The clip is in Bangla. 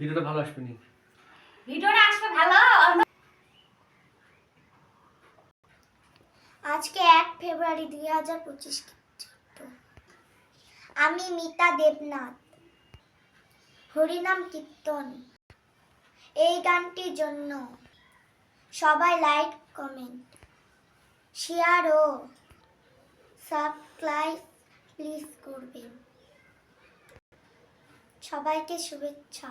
ভিডিওটা ভালো আসবে নি। ভিডিওটা আসবে ভালো। আজকে এক ফেব্রুয়ারি দুই হাজার পঁচিশ আমি মিতা দেবনাথ। হরিনাম কীর্তন। এই গানটির জন্য সবাই লাইক কমেন্ট শেয়ার ও সাবস্ক্রাইব প্লিজ করবেন। সবাইকে শুভেচ্ছা।